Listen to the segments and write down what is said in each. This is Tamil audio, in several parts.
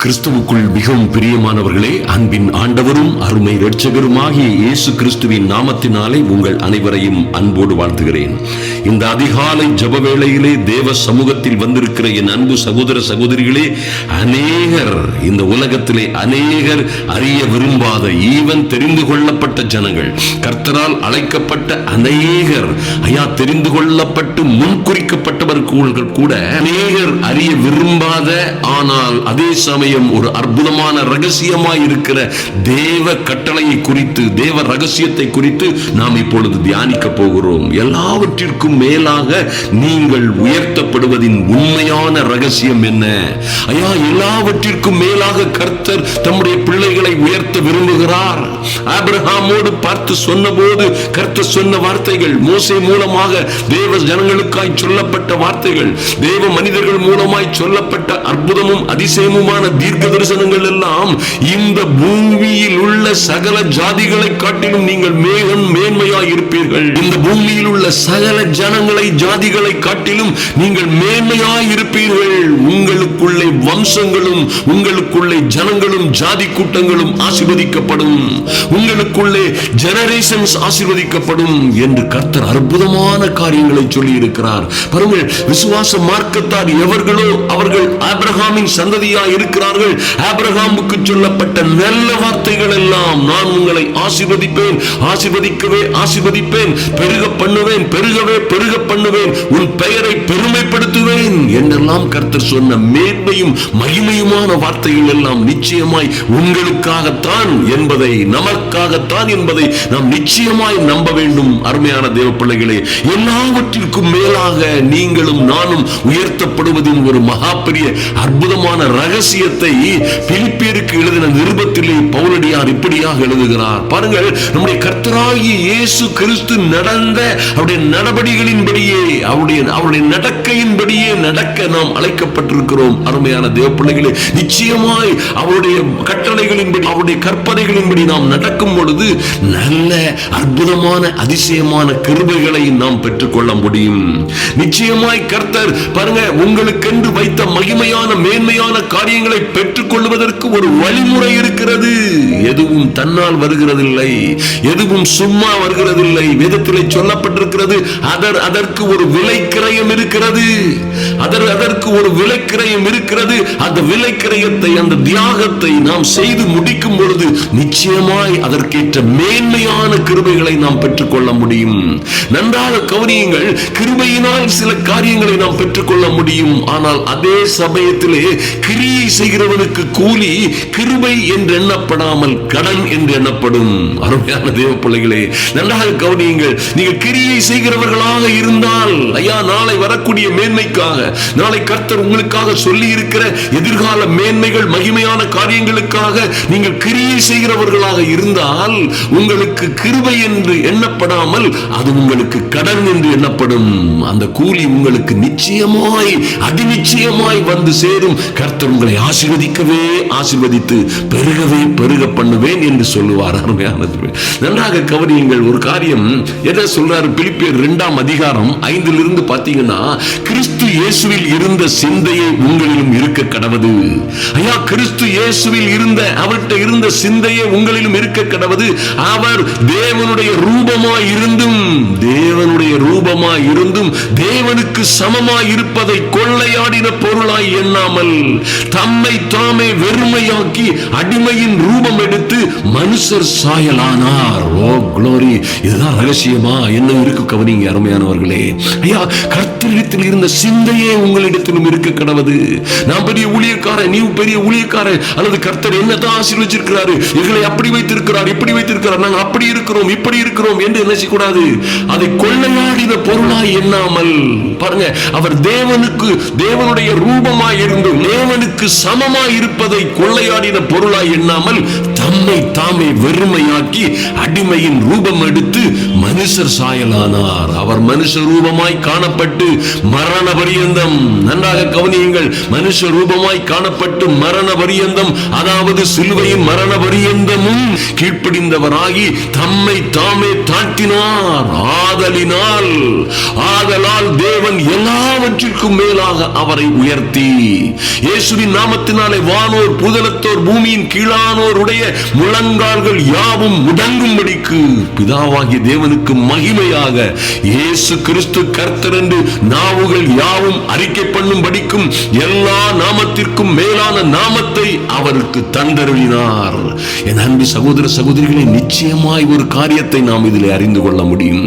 கிறிஸ்துவுக்குள் மிகவும் பிரியமானவர்களே அன்பின் ஆண்டவரும் அருமை இரட்சகருமாகிய இயேசு கிறிஸ்துவின் நாமத்தினாலே உங்கள் அனைவரையும் அன்போடு வாழ்த்துகிறேன். இந்த அதிகாலை ஜப வேளையிலே தேவ சமூகத்தில் வந்திருக்கிற என் அன்பு சகோதர சகோதரிகளே அநேகர் இந்த உலகத்திலே அநேகர் அறிய விரும்பாத ஈவன் தெரிந்து கொள்ளப்பட்ட ஜனங்கள் கர்த்தரால் அழைக்கப்பட்ட அநேகர் ஐயா தெரிந்து கொள்ளப்பட்டு முன்குறிக்கப்பட்டவர்கள் கூட அநேகர் அறிய விரும்பாத ஆனால் அதே சமயம் ஒரு அற்புதமான ரகசியமாய் இருக்கிற தேவ கட்டளையை குறித்து தேவ ரகசியத்தை குறித்து நாம் இப்பொழுது தியானிக்க போகிறோம். எல்லாவற்றிற்கும் மேலாக நீங்கள் உயர்த்தப்படுவதின் உண்மையான ரகசியம் என்ன? ஐயா எல்லாவற்றிற்கும் மேலாக கர்த்தர் தம்முடைய பிள்ளைகளை உயர்த்த விரும்புகிறார். ஆபிரஹாமோடு பார்த்து சொன்னபோது கர்த்தர் சொன்ன வார்த்தைகள் மோசை மூலமாக தேவ ஜனங்களுக்காய் சொல்லப்பட்ட வார்த்தைகள் தேவ மனிதர்கள் மூலமாய் சொல்லப்பட்ட அற்புதமும் அதிசயமுமான தீர்க்க தரிசனங்கள் எல்லாம் இந்த பூமியில் உள்ள சகல ஜாதிகளை காட்டிலும் நீங்கள் மேகம் மேன்மையாய் இருப்பீர்கள். இந்த பூமியில் உள்ள சகல ஜனங்களை ஜாதிகளை காட்டிலும் நீங்கள் மேன்மையாய் இருப்பீர்கள். உங்களுக்குள்ளே வம்சங்களும் உங்களுக்குள்ளே ஜனங்களும் ஜாதி கூட்டங்களும் ஆசிர்வதிக்கப்படும். உங்களுக்குள்ளே ஜெனரேஷன்ஸ் ஆசிர்வதிக்கப்படும் என்று கர்த்தர் அற்புதமான காரியங்களை சொல்லி இருக்கிறார் பாருங்கள் விசுவாச மார்க்கத்தார் எவர்களோ அவர்கள் ஆபிரகாமின் சந்ததியா இருக்கிறார்கள் ஆபிரகாமுக்கு சொல்லப்பட்ட நல்ல வார்த்தைகள் எல்லாம் நான் உங்களை ஆசிர்வதிப்பேன். ஆசிர்வதிக்கவே ஆசிர்வதிப்பேன். பெருக பண்ணுவேன் பெருகவே பெருக பண்ணுவேன். உன் பெயரை பெருமைப்படுத்துவேன் என்றெல்லாம் கர்த்தர் சொன்ன மேன்மையும் மகிமையுமான வார்த்தைகள் எல்லாம் நிச்சயமாய் உங்களுக்காகத்தான் என்பதை நமக்காகத்தான் என்பதை நாம் நிச்சயமாய் நம்ப வேண்டும் அருமையான தேவ பிள்ளைகளே. எல்லாவற்றிற்கும் மேலாக நீங்களும் நானும் உயர்த்தப்படுவதின் ஒரு மகா பெரிய அற்புதமான ரகசியத்தை பிலிப்பியருக்கு எழுதின நிருபத்திலே பவுலடியார் இப்படியாக எழுதுகிறார். பாருங்கள் நம்முடைய கர்த்தராகி இயேசு கிறிஸ்து நடந்த அவருடைய நடபடிகளின்படியே அவருடைய அவருடைய நடக்கையின்படியே நடக்க நாம் அழைக்கப்பட்டிருக்கிறோம். அருமையான தேவ பிள்ளைகளே நிச்சயமாய் அவருடைய கட்டளைகளின்படி அவருடைய கற்பனைகளின்படி நாம் நடக்கும் பொழுது நல்ல அற்புதமான அதிசயமான கிருபைகளை நாம் பெற்றுக்கொள்ள முடியும். நிச்சயமாய் கர்த்தர் பாருங்க உங்களுக்கென்று வைத்த மகிமையான மேன்மையான காரியங்களை பெற்றுக்கொள்வதற்கு ஒரு வழிமுறை இருக்கிறது. எதுவும் தன்னால் வருகிறதில்லை. எதுவும் சும்மா வருகிறதில்லை. வேதத்திலே சொல்லப்பட்டிருக்கிறது அதர் அதற்கு ஒரு விலை கிரயம் இருக்கிறது. அதர் அதற்கு ஒரு விலை கிரயம் இருக்கிறது. அந்த விலை கிரயத்தை அந்த தியாகத்தை நாம் செய்து முடிக்கும் பொழுது நிச்சயமாய் அதற்கேற்ற மேன்மையான கிருபைகளை நாம் பெற்றுக்கொள்ள முடியும். நன்றாக கவனியுங்கள் கிருபையினால் சில காரியங்களை நாம் பெற்றுக்கொள்ள முடியும். ஆனால் அதே சமயத்திலே கிரியை செய்கிற செய்கிறவனுக்கு கூலி கிருபை என்று எண்ணப்படாமல் கடன் என்று எண்ணப்படும். அருமையான தேவ பிள்ளைகளே நன்றாக கவனியுங்கள். நீங்கள் கிரியை செய்கிறவர்களாக இருந்தால் ஐயா நாளை வரக்கூடிய மேன்மைக்காக நாளை கர்த்தர் உங்களுக்காக சொல்லி இருக்கிற எதிர்கால மேன்மைகள் மகிமையான காரியங்களுக்காக நீங்கள் கிரியை செய்கிறவர்களாக இருந்தால் உங்களுக்கு கிருபை என்று எண்ணப்படாமல் அது உங்களுக்கு கடன் என்று எண்ணப்படும். அந்த கூலி உங்களுக்கு நிச்சயமாய் அதிநிச்சயமாய் வந்து சேரும். கர்த்தர் உங்களை ஆசீர் ஆசீர்வதிக்கவே ஆசீர்வதித்து பெருகவே பெருக பண்ணுவேன் என்று சொல்லுவார் அருமையானது நன்றாக கவனியுங்கள் ஒரு காரியம். என்ன சொல்றாரு பிலிப்பியர் இரண்டாம் அதிகாரம் ஐந்திலிருந்து பார்த்தீங்கன்னா கிறிஸ்து இயேசுவில் இருந்த சிந்தையை உங்களிலும் இருக்க கடவது. ஐயா கிறிஸ்து இயேசுவில் இருந்த அவர்கிட்ட இருந்த சிந்தையை உங்களிலும் இருக்க கடவது. அவர் தேவனுடைய ரூபமாய் இருந்தும் தேவனுடைய ரூபமாய் இருந்தும் தேவனுக்கு சமமாய் இருப்பதை கொள்ளையாடின பொருளாய் எண்ணாமல் தம்மை தாமே வெறுமையாக்கி அடிமையின் ரூபம் எடுத்து மனுஷர் சாயலானார். ஓ குளோரி இதுதான் ரகசியமா? என்ன இருக்கு கவனிங்க அருமையானவர்களே. ஐயா கர்த்தரிடத்தில் இருந்த சிந்தையே உங்களிடத்திலும் இருக்க கடவுது. நான் பெரிய ஊழியக்காரன் நீ பெரிய ஊழியக்காரன் அல்லது கர்த்தர் என்னதான் ஆசீர்வச்சிருக்கிறாரு? எங்களை அப்படி வைத்திருக்கிறார் இப்படி வைத்திருக்கிறார் நாங்கள் அப்படி இருக்கிறோம் இப்படி இருக்கிறோம் என்று என்ன செய்யக்கூடாது அதை கொள்ளையாடின பொருளாய் எண்ணாமல். பாருங்க அவர் தேவனுக்கு தேவனுடைய ரூபமாய் இருந்து தேவனுக்கு சம சமமாய் இருப்பதை கொள்ளையாடின பொருளாய் எண்ணாமல் தம்மை தாமே வெறுமையாக்கி அடிமையின் ரூபம் எடுத்து மனுஷர் சாயலானார். அவர் மனுஷ ரூபமாய் காணப்பட்டு மரண பரியந்தம். நன்றாக கவனியுங்கள் மனுஷ ரூபமாய் காணப்பட்டு மரண பரியந்தம் அதாவது சிலுவையின் மரண பரியந்தமும் கீழ்ப்படிந்தவராகி தம்மை தாமே தாழ்த்தினார். ஆதலினால் ஆதலால் தேவன் எல்லாவற்றிற்கும் மேலாக அவரை உயர்த்தி. இயேசுவின் நாமத்தினாலே வானோர் புதலத்தோர் பூமியின் கீழானோருடைய முழங்கால்கள் யாவும் முடங்கும்படிக்கு பிதாவாகிய தேவனுக்கு மகிமையாக இயேசு கிறிஸ்து கர்த்தர் என்று நாவுகள் யாவும் அறிக்கை பண்ணும்படிக்கும் எல்லா நாமத்திற்கும் மேலான நாமத்தை அவருக்கு தந்தருளினார். என் அன்பு சகோதர சகோதரிகளை நிச்சயமாய் ஒரு காரியத்தை நாம் இதில் அறிந்து கொள்ள முடியும்.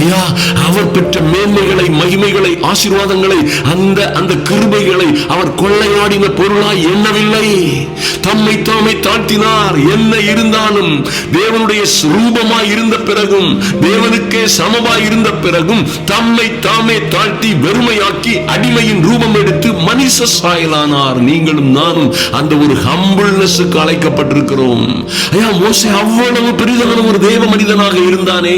ஐயா அவர் பெற்ற மேன்மைகளை மகிமைகளை ஆசீர்வாதங்களை அந்த அந்த கிருபைகளை அவர் கொள்ளையாடின பொருளாய் எண்ணவில்லை. தம்மை தாமே தாழ்த்தினார். என்ன இருந்தாலும் தேவனுடைய ரூபமாய் இருந்த பிறகும் தேவனுக்கே சமமாய் இருந்த பிறகும் தம்மை தாமே தாழ்த்தி வெறுமையாக்கி அடிமையின் ரூபம் எடுத்து மனித சாயலானார். நீங்களும் நானும் அந்த ஒரு ஹம்பிள்னஸுக்கு அழைக்கப்பட்டிருக்கிறோம். ஐயா மோசை அவ்வளவு பெரிதான ஒரு தேவ மனிதனாக இருந்தானே.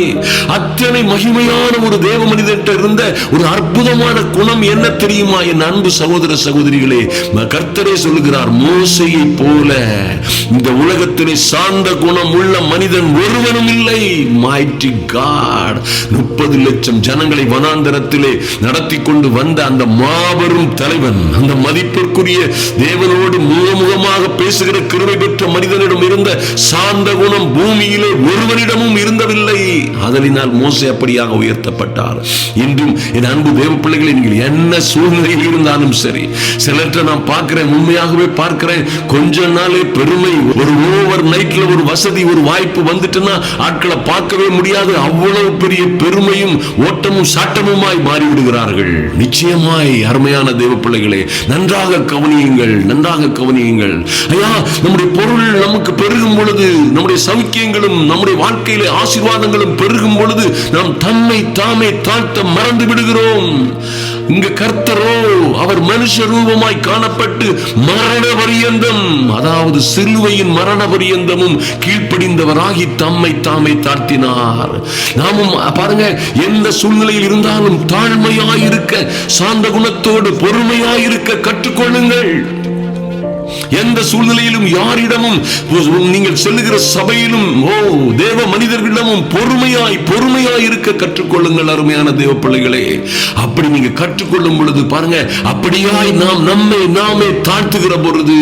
அத்தனை மகிமையான ஒரு தேவ மனிதன் இருந்த ஒரு அற்புதமான குணம் என்ன தெரியுமா என் அன்பு சகோதர சகோதரிகளே? கர்த்தரே சொல்லுகிறார் மோசையை போல இந்த உலகத்திலே சார்ந்த குணம் உள்ள மனிதன் ஒருவனும் இல்லை. மாய்டி காட் முப்பது லட்சம் ஜனங்களை வனாந்தரத்திலே நடத்தி கொண்டு வந்த அந்த மாபெரும் தலைவன் அந்த மதிப்பிற்குரிய தேவனோடு முகமுகமாக பேசுகிற கிருமை பெற்ற மனிதனிடம் இருந்த சார்ந்த குணம் பூமியிலே ஒருவனிடமும் இருந்தவில்லை அதனால் மோசை அப்படியாக உயர்த்தப்பட்டார். இன்றும் என் அன்பு தேவ பிள்ளைகளை நீங்கள் என்ன சூழ்நிலையில் இருந்தாலும் சரி சிலற்ற நான் பார்க்கிறேன் உண்மையாகவே பார்க்கிறேன். கொஞ்ச நாளே பெருமை ஒரு ஓவர் நைட்ல ஒரு வசதி ஒரு வாய்ப்பு வந்துட்டுன்னா ஆட்களை பார்க்கவே முடியாது. அவ்வளவு பெரிய பெருமையும் ஓட்டமும் சாட்டமுமாய் மாறிவிடுகிறார்கள். நிச்சயமாய் அருமையான தேவ பிள்ளைகளே நன்றாக கவனியுங்கள் நன்றாக கவனியுங்கள். ஐயா நம்முடைய பொருள் நமக்கு பெருகும் பொழுது நம்முடைய சவுக்கியங்களும் நம்முடைய வாழ்க்கையிலே ஆசீர்வாதங்களும் பெருகும் பொழுது நாம் தம்மை தாமே தாழ்த்த மறந்து விடுகிறோம். இங்க கர்த்தரோ அவர் மனுஷ ரூபமாய் காணப்பட்டு மரண பரியந்தம் அதாவது சிலுவையின் மரண பரியந்தமும் கீழ்ப்படிந்தவராகி தம்மை தாமே தாழ்த்தினார். நாமும் பாருங்க எந்த சூழ்நிலையில் இருந்தாலும் தாழ்மையாயிருக்க சாந்த குணத்தோடு பொறுமையாயிருக்க கற்றுக்கொள்ளுங்கள். எந்த சூழ்நிலையிலும் யாரிடமும் நீங்கள் செல்லுகிற சபையிலும் ஓ தேவ மனிதர்களிடமும் பொறுமையாய் பொறுமையாய் இருக்க கற்றுக்கொள்ளுங்கள் அருமையான தேவ பிள்ளைகளே. அப்படி நீங்க கற்றுக்கொள்ளும் பொழுது பாருங்க அப்படியாய் நாம் நம்மை நாமே தாழ்த்துகிற பொழுது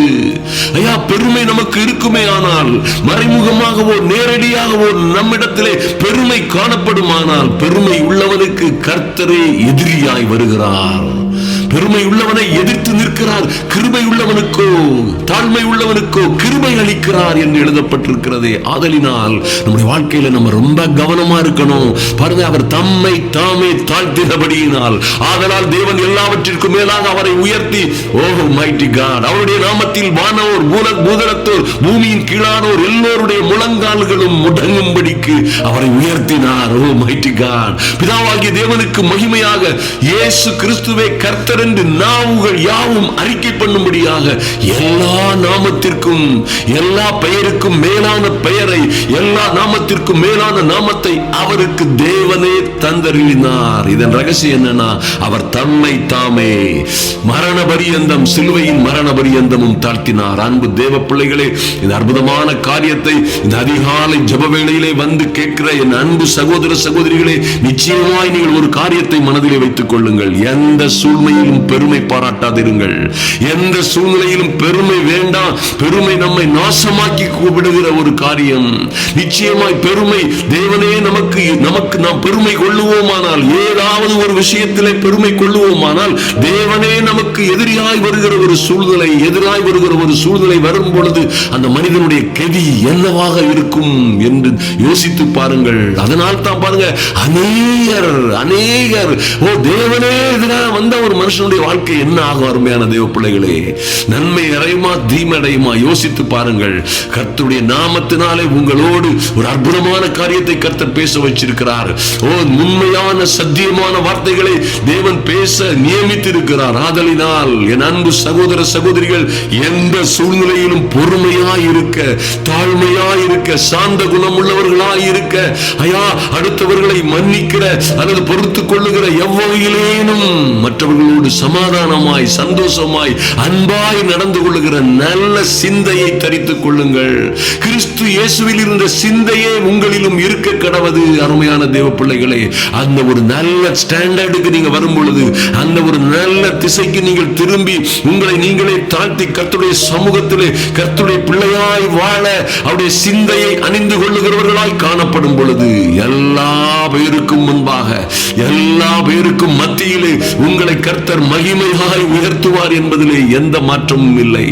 ஐயா பெருமை நமக்கு இருக்குமே ஆனால் மறைமுகமாகவோ நேரடியாகவோ நம்மிடத்திலே பெருமை காணப்படுமானால் பெருமை உள்ளவனுக்கு கர்த்தரே எதிரியாய் வருகிறார். பெருமை உள்ளவனை எதிர்த்து நிற்கிறார் கிருபை உள்ளவனுக்கோ தாழ்மை உள்ளவனுக்கோ கிருபை அளிக்கிறார் என்று எழுதப்பட்டிருக்கிறது. ஆதலினால் நம்முடைய வாழ்க்கையில நம்ம ரொம்ப கவனமா இருக்கணும். பாருங்க அவர் தம்மை தாமே தாழ்த்தினபடியினால். ஆதலால் தேவன் எல்லாவற்றிற்கும் மேலாக அவரை உயர்த்தி ஓஹோ மைட்டி காட் அவருடைய நாமத்தில் வானோர் பூல பூதலத்தோர் பூமியின் கீழானோர் எல்லோருடைய முழங்கால்களும் முடங்கும்படிக்கு அவரை உயர்த்தினார். ஓ மைட்டி காட் பிதாவாகிய தேவனுக்கு மகிமையாக இயேசு கிறிஸ்துவே கர்த்தர் என்று நாவுகள் யாவும் அறிக்கை பண்ணும்படியாக எல்லா நாமத்திற்கும் எல்லா பெயருக்கும் மேலான பெயரை எல்லா நாமத்திற்கும் மேலான நாமத்தை அவருக்கு தேவனே தந்தருளினார். இதன் ரகசியம் என்னன்னா அவர் தன்னை தாமே மரண பரியந்தம் சிலுவையின் மரண பரியந்தமும் தாழ்த்தினார். அன்பு தேவ பிள்ளைகளே இந்த அற்புதமான காரியத்தை இந்த அதிகாலை ஜப வேளையிலே வந்து கேட்கிற என் அன்பு சகோதர சகோதரிகளே நிச்சயமாய் நீங்கள் ஒரு காரியத்தை மனதிலே வைத்துக் கொள்ளுங்கள். எந்த சூழ்நிலையில் சூழ்நிலையிலும் பெருமை பாராட்டாதிருங்கள். எந்த சூழ்நிலையிலும் பெருமை வேண்டாம். பெருமை நம்மை நாசமாக்கி விடுகிற ஒரு காரியம். நிச்சயமாய் பெருமை தேவனே நமக்கு நமக்கு நாம் பெருமை கொள்ளுவோமானால் ஏதாவது ஒரு விஷயத்திலே பெருமை கொள்ளுவோமானால் தேவனே நமக்கு எதிரியாய் வருகிற ஒரு சூழ்நிலை எதிராய் வருகிற ஒரு சூழ்நிலை வரும் பொழுது அந்த மனிதனுடைய கவி என்னவாக இருக்கும் என்று யோசித்து பாருங்கள். அதனால் தான் பாருங்க அநேகர் அநேகர் ஓ தேவனே எதிராக வந்த ஒரு மனுஷன் மனுஷனுடைய வாழ்க்கை என்ன ஆகும் அருமையான தேவ பிள்ளைகளே? நன்மை நிறையுமா தீமடையுமா யோசித்து பாருங்கள். கர்த்துடைய நாமத்தினாலே உங்களோடு ஒரு அற்புதமான காரியத்தை கர்த்தர் பேச வச்சிருக்கிறார். ஓ உண்மையான சத்தியமான வார்த்தைகளை தேவன் பேச நியமித்திருக்கிறார். ஆதலினால் என் அன்பு சகோதர சகோதரிகள் எந்த சூழ்நிலையிலும் பொறுமையாய் இருக்க தாழ்மையாய் இருக்க சாந்த குணம் உள்ளவர்களாய் இருக்க ஐயா அடுத்தவர்களை மன்னிக்கிற அல்லது பொறுத்து கொள்ளுகிற எவ்வகையிலேனும் மற்றவர்களோடு சமாதானமாய் சந்தோஷமாய் அன்பாய் நடந்து கொள்ளுகிற நல்ல சிந்தையை தரித்துக் கொள்ளுங்கள். கிறிஸ்து இயேசுவில் இருந்த சிந்தையே உங்களிலும் இருக்க கடவது அருமையான தேவ பிள்ளைகளே. அந்த ஒரு நல்ல ஸ்டாண்டர்டுக்கு நீங்க வரும் பொழுது அந்த ஒரு நல்ல திசைக்கு நீங்கள் திரும்பி உங்களை நீங்களே தாழ்த்தி கத்துடைய சமூகத்திலே கத்துடைய பிள்ளையாய் வாழ அவருடைய சிந்தையை அணிந்து கொள்ளுகிறவர்களாய் காணப்படும் பொழுது எல்லா பேருக்கும் முன்பாக எல்லா பேருக்கும் மத்தியிலே உங்களை கர்த்தர் மகிமையாய் உயர்த்துவார் என்பதிலே எந்த மாற்றமும் இல்லை.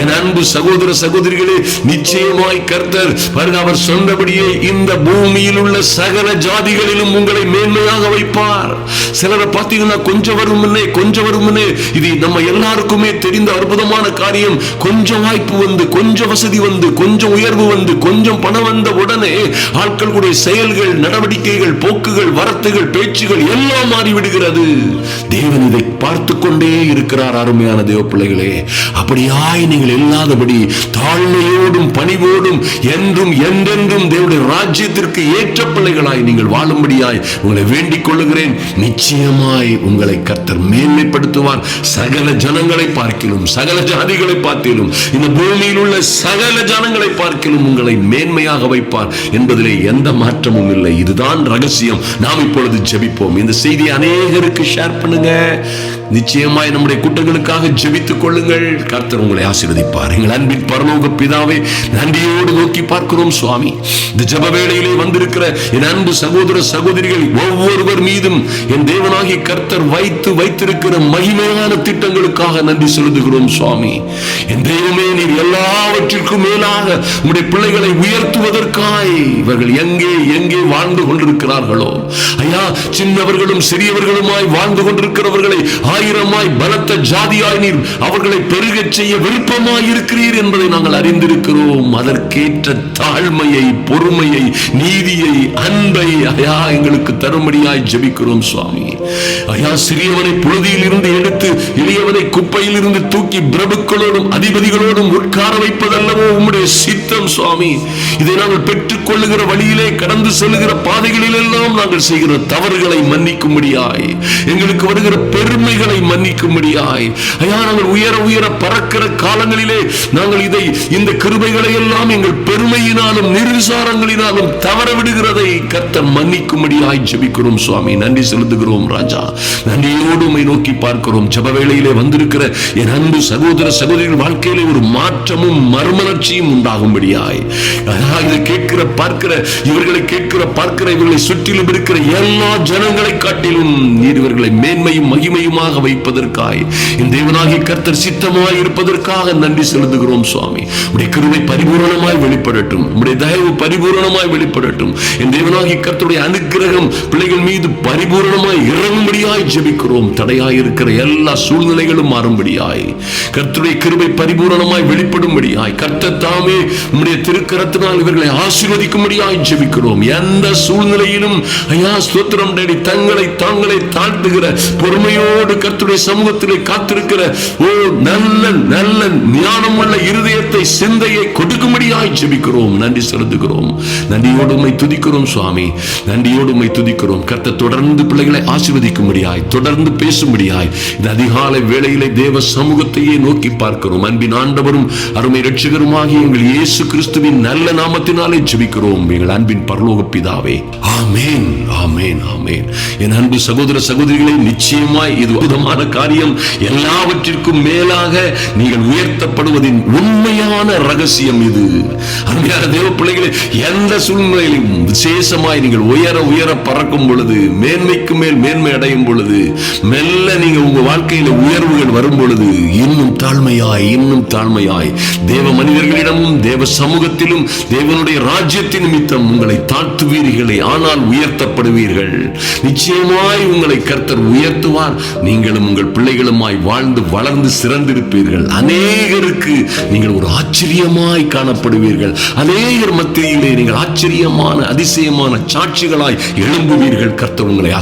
என் அன்பு சகோதர சகோதரிகளே நிச்சயமாய் கர்த்தர் பாருங்க அவர் சொன்னபடியே இந்த பூமியில் உள்ள சகல ஜாதிகளிலும் உங்களை மேன்மையாக வைப்பார். சிலரை பார்த்தீங்கன்னா கொஞ்சம் வரும் முன்னே கொஞ்சம் வரும் முன்னே இது நம்ம எல்லாருக்குமே தெரிந்த அற்புதமான காரியம். கொஞ்சம் வாய்ப்பு வந்து கொஞ்சம் வசதி வந்து கொஞ்சம் உயர்வு வந்து கொஞ்சம் பணம் வந்த உடனே ஆட்களுடைய செயல்கள் நடவடிக்கைகள் போக்குகள் வரத்துகள் பேச்சுகள் எல்லாம் மாறிவிடுகிறது. தேவன் இதை பார்த்து கொண்டே இருக்கிறார் அருமையான தேவ பிள்ளைகளே அப்படியாய் நீங்கள் இல்லாதபடி தாழ்மையோடும் பணிவோடும் என்றும் என்றென்றும் தேவனுடைய ராஜ்யத்திற்கு ஏற்ற பிள்ளைகளாய் நீங்கள் வாழும்படியாய் உங்களை வேண்டிக் கொள்ளுகிறேன். நிச்சயமாய் உங்களை கர்த்தர் மேன்மைப்படுத்துவார். சகல ஜனங்களை பார்க்கிலும் சகல ஜாதிகளை பார்த்திலும் இந்த பூமியில் உள்ள சகல ஜனங்களை பார்க்கிலும் உங்களை மேன்மையாக வைப்பார் என்பதிலே எந்த மாற்றமும் இல்லை. இதுதான் ரகசியம். நாம் இப்பொழுது ஜெபிப்போம். இந்த செய்தியை அநேகருக்கு ஷேர் பண்ணுங்க. நிச்சயமாய் நம்முடைய குற்றங்களுக்காக ஜெபித்துக் கொள்ளுங்கள். கர்த்தர் உங்களை ஆசீர்வதிப்பார். எங்கள் அன்பின் பரலோக பிதாவை நன்றியோடு நோக்கி பார்க்கிறோம் சுவாமி. இந்த ஜப வேளையிலே வந்திருக்கிற என் அன்பு சகோதர சகோதரிகள் ஒவ்வொருவர் மீதும் என் தேவனாகி கர்த்தர் வைத்து வைத்திருக்கிற மகிமையான திட்டங்களுக்காக நன்றி செலுத்துகிறோம் சுவாமி. என் தெய்வமே நீர் எல்லாவற்றிற்கும் மேலாக உம்முடைய பிள்ளைகளை உயர்த்துவதற்காய் இவர்கள் எங்கே எங்கே வாழ்ந்து கொண்டிருக்கிறார்களோ. ஐயா சின்னவர்களும் சிறியவர்களுமாய் வாழ்ந்து கொண்டிருக்கிறவர்களை ஆயிரமாய் பலத்த ஜாதியாய் நீர் அவர்களை பெருகச் செய்ய விருப்பமாய் இருக்கிறீர் என்பதை நாங்கள் அறிந்திருக்கிறோம். அதற்கேற்ற தாழ்மையை பொறுமையை நீதியை அன்பை ஐயா எங்களுக்கு தரும்படியாய் ஜபிக்கிறோம் சுவாமி. ஐயா சிறியவனை புழுதியில் இருந்து எடுத்து இளையவனை குப்பையில் இருந்து தூக்கி பிரபுக்களோடும் அதிபதிகளோடும் உட்கார வைப்பதல்லவோ உம்முடைய சித்தம் சுவாமி. இதை நாங்கள் பெற்றுக் கொள்ளுகிற வழியிலே கடந்து செல்லுகிற பாதைகளில் எல்லாம் நாங்கள் செய்கிற தவறுகளை மன்னிக்கும்படியாய். எங்களுக்கு வருகிற பெருமைகளை மன்னிக்கும்படியாய். ஐயா நாங்கள் உயர உயர பறக்கிற காலங்களிலே நாங்கள் இதை இந்த கிருபைகளை எல்லாம் எங்கள் பெருமையினாலும் நிர்விசாரங்களினாலும் தவற விடுகிறதை கர்த்தர் மன்னிக்கும்படியாய் ஜபிக்கிறோம் சுவாமி. நன்றி செலுத்துகிறோம் ராஜா. நன்றியோடு உண்மை நோக்கி பார்க்கிறோம். ஜப வேளையிலே வந்திருக்கிற என் அன்பு சகோதர சகோதரிகள் வாழ்க்கையிலே ஒரு மாற்றமும் மறுமலர்ச்சியும் உண்டாகும்படியாய். ஐயா, இதை கேட்கிற பார்க்கிற இவர்களை கேட்கிற பார்க்கிற இவர்களை சுற்றிலும் இருக்கிற எல்லா ஜனங்களை காட்டிலும் நீர் இவர்களை மேன்மையும் மகிமையும் மகிமையுமாக வைப்பதற்காய். என் தேவனாகிய கர்த்தர் சித்தமாய் இருப்பதற்காக நன்றி செலுத்துகிறோம் சுவாமி. உடைய கிருபை பரிபூரணமாய் வெளிப்படட்டும். உடைய தயவு பரிபூரணமாய் வெளிப்படட்டும். என் தேவனாகிய கர்த்தருடைய அனுகிரகம் பிள்ளைகள் மீது பரிபூரணமாய் இறங்கும்படியாய் ஜெபிக்கிறோம். தடையாய் இருக்கிற எல்லா சூழ்நிலைகளும் மாறும்படியாய். கர்த்தருடைய கிருபை பரிபூரணமாய் வெளிப்படும்படியாய். கர்த்தர் தாமே உம்முடைய திருக்கரத்தினால் இவர்களை ஆசீர்வதிக்கும்படியாய் ஜெபிக்கிறோம். எந்த சூழ்நிலையிலும் ஐயா ஸ்தோத்திரம் டேடி தங்களை தாங்களே தாழ்த்துகிற பொறுமையோடு கர்த்தருடைய சமூகத்திலே காத்திருக்கிற ஓ நல்ல நல்ல ஞானம் உள்ள இருதயத்தை சிந்தையை கொடுக்கும்படியாய் ஜெபிக்கிறோம். நன்றி செலுத்துகிறோம். நன்றியோடு உண்மை துதிக்கிறோம் சுவாமி. நன்றியோடு உண்மை துதிக்கிறோம். கர்த்த தொடர்ந்து பிள்ளைகளை ஆசிர்வதிக்கும்படியாய் தொடர்ந்து பேசும்படியாய் இந்த அதிகாலை வேளையிலே தேவ சமூகத்தையே நோக்கி பார்க்கிறோம். அன்பின் ஆண்டவரும் அருமை ரட்சகருமாகி எங்கள் இயேசு கிறிஸ்துவின் நல்ல நாமத்தினாலே ஜெபிக்கிறோம். எங்கள் அன்பின் பரலோக பிதாவே. ஆமேன் ஆமேன் ஆமேன். என் அன்பு சகோதர சகோதரிகளை நிச்சயமாய் இது அற்புதமான காரியம் எல்லாவற்றிற்கும் மேலாக நீங்கள் உயர்த்தப்படுவதின் உண்மையான ரகசியம் இது. அருமையான தேவ பிள்ளைகளே எந்த சூழ்நிலையிலும் விசேஷமாய் நீங்கள் உயர உயர பறக்கும் பொழுது மேன்மைக்கு மேல் மேன்மை அடையும் பொழுது மெல்ல நீங்க உங்க வாழ்க்கையில உயர்வுகள் வரும் பொழுது இன்னும் தாழ்மையாய் இன்னும் தாழ்மையாய் தேவ மனிதர்களிடமும் தேவ சமூகத்திலும் தேவனுடைய ராஜ்யத்தின் நிமித்தம் உங்களை தாழ்த்துவீர்களே ஆனால் உயர்த்தப்படுவீர்கள். நிச்சயமாய் உங்களை கர்த்தர் உயர்த்துவார் நீங்களும் உங்கள் பிள்ளைகளுமாய் வாழ்ந்து வளர்ந்து சிறந்திருப்பீர்கள். அநேகருக்கு நீங்கள் ஒரு ஆச்சரியமாய் காணப்படுவீர்கள். அநேகர் மத்தியிலே நீங்கள் ஆச்சரியமான அதிசயமான சாட்சிகளாய் எழும்புவீர்கள். கர்த்தர் உங்களை